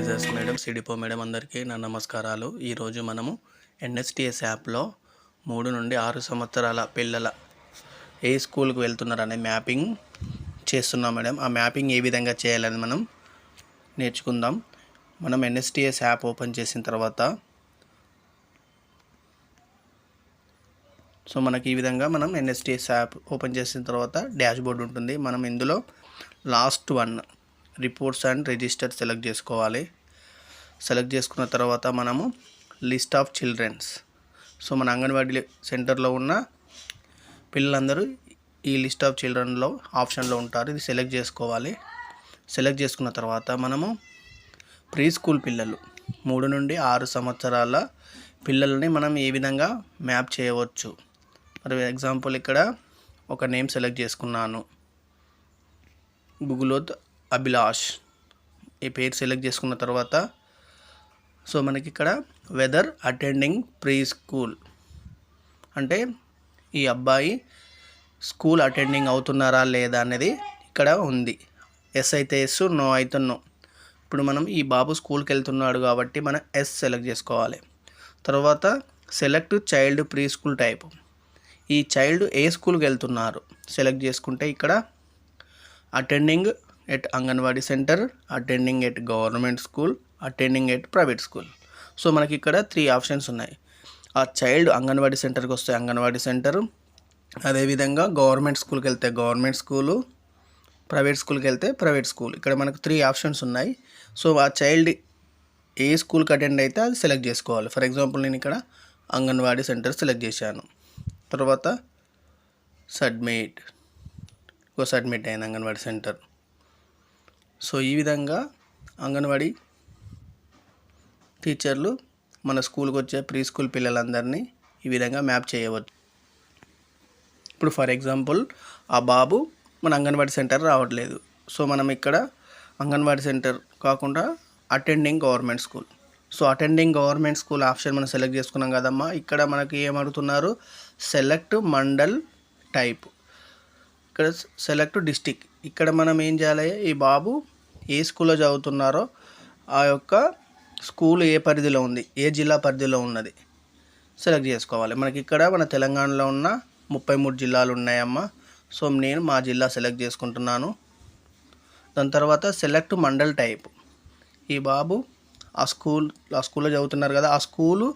Supervisors madam సిడిపో madam అందరికీ నా నమస్కారాలు. ఈరోజు మనము ఎన్ఎస్టిఎస్ యాప్లో మూడు నుండి ఆరు సంవత్సరాల పిల్లల ఏ స్కూల్కి వెళ్తున్నారు అనే మ్యాపింగ్ చేస్తున్నాం మేడం. ఆ మ్యాపింగ్ ఏ విధంగా చేయాలని మనం నేర్చుకుందాం. మనం ఎన్ఎస్టిఎస్ యాప్ ఓపెన్ చేసిన తర్వాత సో మనకి ఈ విధంగా మనం ఎన్ఎస్టిఎస్ యాప్ ఓపెన్ చేసిన తర్వాత డ్యాష్ బోర్డ్ ఉంటుంది. మనం ఇందులో last one reports and register select చేసుకోవాలి. సెలెక్ట్ చేసుకున్న తర్వాత మనము లిస్ట్ ఆఫ్ చిల్డ్రన్స్. సో మన అంగన్వాడీ సెంటర్లో ఉన్న పిల్లలందరూ ఈ లిస్ట్ ఆఫ్ చిల్డ్రన్లో ఆప్షన్లో ఉంటారు. ఇది సెలెక్ట్ చేసుకోవాలి. సెలెక్ట్ చేసుకున్న తర్వాత మనము ప్రీ స్కూల్ పిల్లలు. మూడు నుండి ఆరు సంవత్సరాల పిల్లల్ని మనం ఏ విధంగా మ్యాప్ చేయవచ్చు? మరి ఎగ్జాంపుల్ ఇక్కడ ఒక నేమ్ సెలెక్ట్ చేసుకున్నాను. గుగులోత్ అభిలాష్. ఈ పేరు సెలెక్ట్ చేసుకున్న తర్వాత సో మనకి ఇక్కడ వెదర్ అటెండింగ్ ప్రీ స్కూల్ అంటే ఈ అబ్బాయి స్కూల్ అటెండింగ్ అవుతున్నారా లేదా అనేది ఇక్కడ ఉంది. ఎస్ అయితే ఎస్ నో అయితే నో ఇప్పుడు మనం ఈ బాబు స్కూల్కి వెళ్తున్నాడు కాబట్టి మనం ఎస్ సెలెక్ట్ చేసుకోవాలి. తర్వాత select child pre school type. ఈ చైల్డ్ ఏ స్కూల్కి వెళ్తున్నారు సెలెక్ట్ చేసుకుంటే ఇక్కడ attending at anganwadi centre attending at government school attending at private school so మనకి ఇక్కడ త్రీ ఆప్షన్స్ ఉన్నాయి. ఆ చైల్డ్ అంగన్వాడీ సెంటర్కి వస్తే అంగన్వాడీ సెంటర్ అదేవిధంగా గవర్నమెంట్ స్కూల్కి వెళ్తే గవర్నమెంట్ స్కూలు ప్రైవేట్ స్కూల్కి వెళ్తే ప్రైవేట్ స్కూల్ ఇక్కడ మనకు త్రీ ఆప్షన్స్ ఉన్నాయి. సో ఆ చైల్డ్ ఏ స్కూల్కి అటెండ్ అయితే అది సెలెక్ట్ చేసుకోవాలి. ఫర్ ఎగ్జాంపుల్ నేను ఇక్కడ అంగన్వాడీ సెంటర్ సెలెక్ట్ చేశాను. తర్వాత సబ్మిట్ ఇంకో సబ్మిట్ అయింది అంగన్వాడీ సెంటర్ సో ఈ విధంగా అంగన్వాడీ టీచర్లు మన స్కూల్కి వచ్చే ప్రీ స్కూల్ పిల్లలందరినీ ఈ విధంగా మ్యాప్ చేయవచ్చు. ఇప్పుడు ఫర్ ఎగ్జాంపుల్ ఆ బాబు మన అంగన్వాడీ సెంటర్ రావట్లేదు. సో మనం ఇక్కడ అంగన్వాడీ సెంటర్ కాకుండా attending government school. So attending government school option మనం సెలెక్ట్ చేసుకున్నాం కదమ్మా. ఇక్కడ మనకి ఏమడుగుతున్నారు? Select mandal type. ఇక్కడ సెలెక్ట్ డిస్టిక్. ఇక్కడ మనం ఏం చేయాలి? ఈ బాబు ఏ స్కూల్లో చదువుతున్నారో ఆ యొక్క స్కూల్ ఏ పరిధిలో ఉంది ఏ జిల్లా పరిధిలో ఉన్నది? సెలెక్ట్ చేసుకోవాలి. మనకి ఇక్కడ మన తెలంగాణలో ఉన్న ముప్పై మూడు జిల్లాలు ఉన్నాయమ్మా. సో నేను మా జిల్లా సెలెక్ట్ చేసుకుంటున్నాను. దాని తర్వాత సెలెక్ట్ మండల్ టైప్. ఈ బాబు ఆ స్కూల్ ఆ స్కూల్లో చదువుతున్నారు కదా ఆ స్కూలు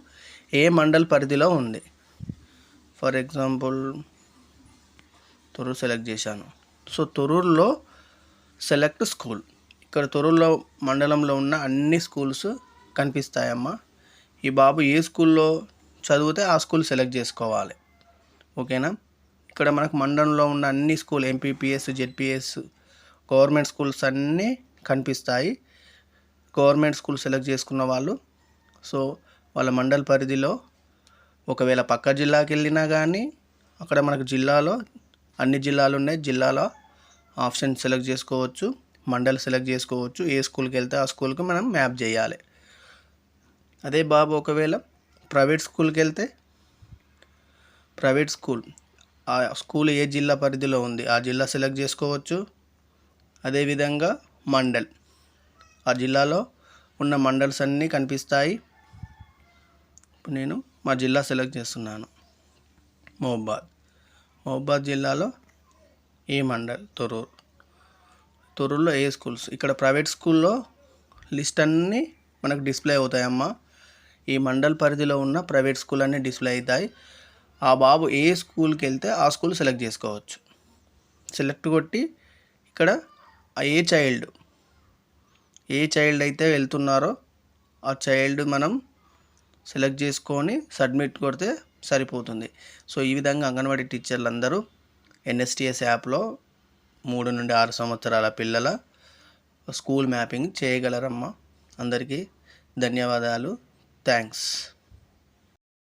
ఏ మండల్ పరిధిలో ఉంది? ఫర్ ఎగ్జాంపుల్ తొరూరు సెలెక్ట్ చేశాను. సో తొరూరులో సెలెక్ట్ స్కూల్. ఇక్కడ తొరూరులో మండలంలో ఉన్న అన్ని స్కూల్స్ కనిపిస్తాయమ్మా. ఈ బాబు ఏ స్కూల్లో చదివితే ఆ స్కూల్ సెలెక్ట్ చేసుకోవాలి. ఓకేనా? ఇక్కడ మనకు మండలంలో ఉన్న అన్ని school MPPS ZPS government schools అన్నీ కనిపిస్తాయి. గవర్నమెంట్ స్కూల్ సెలెక్ట్ చేసుకున్న వాళ్ళు సో వాళ్ళ మండల పరిధిలో ఒకవేళ పక్క జిల్లాకి వెళ్ళినా కానీ అక్కడ మనకు జిల్లాలో అన్ని జిల్లాలు ఉన్నాయి. జిల్లాలో ఆప్షన్ సెలెక్ట్ చేసుకోవచ్చు మండల్ సెలెక్ట్ చేసుకోవచ్చు. ఏ స్కూల్కి వెళ్తే ఆ స్కూల్కి మనం మ్యాప్ చేయాలి. అదే బాబు ఒకవేళ ప్రైవేట్ స్కూల్కి వెళ్తే ప్రైవేట్ స్కూల్. ఆ స్కూల్ ఏ జిల్లా పరిధిలో ఉంది? ఆ జిల్లా సెలెక్ట్ చేసుకోవచ్చు. అదేవిధంగా మండల్. ఆ జిల్లాలో ఉన్న మండల్స్ అన్నీ కనిపిస్తాయి. ఇప్పుడు నేను మా జిల్లా సెలెక్ట్ చేస్తున్నాను. మహబాద్. మహబాద్ జిల్లాలో ఏ మండల్? తొరూరు. తొరూరులో ఏ స్కూల్స్? ఇక్కడ ప్రైవేట్ స్కూల్లో లిస్ట్ అన్నీ మనకు డిస్ప్లే అవుతాయమ్మా. ఈ మండల్ పరిధిలో ఉన్న ప్రైవేట్ స్కూల్ అన్నీ డిస్ప్లే అవుతాయి. ఆ బాబు ఏ స్కూల్కి వెళ్తే ఆ స్కూల్ సెలెక్ట్ చేసుకోవచ్చు. సెలెక్ట్ కొట్టి ఇక్కడ ఏ చైల్డ్ ఏ చైల్డ్ అయితే వెళ్తున్నారో ఆ చైల్డ్ మనం సెలెక్ట్ చేసుకొని సబ్మిట్ కొడితే సరిపోతుంది. సో ఈ విధంగా అంగన్వాడీ టీచర్లు అందరూ ఎన్ఎస్టిఎస్ యాప్లో మూడు నుండి ఆరు సంవత్సరాల పిల్లల స్కూల్ మ్యాపింగ్ చేయగలరమ్మా. అందరికీ ధన్యవాదాలు. Thanks.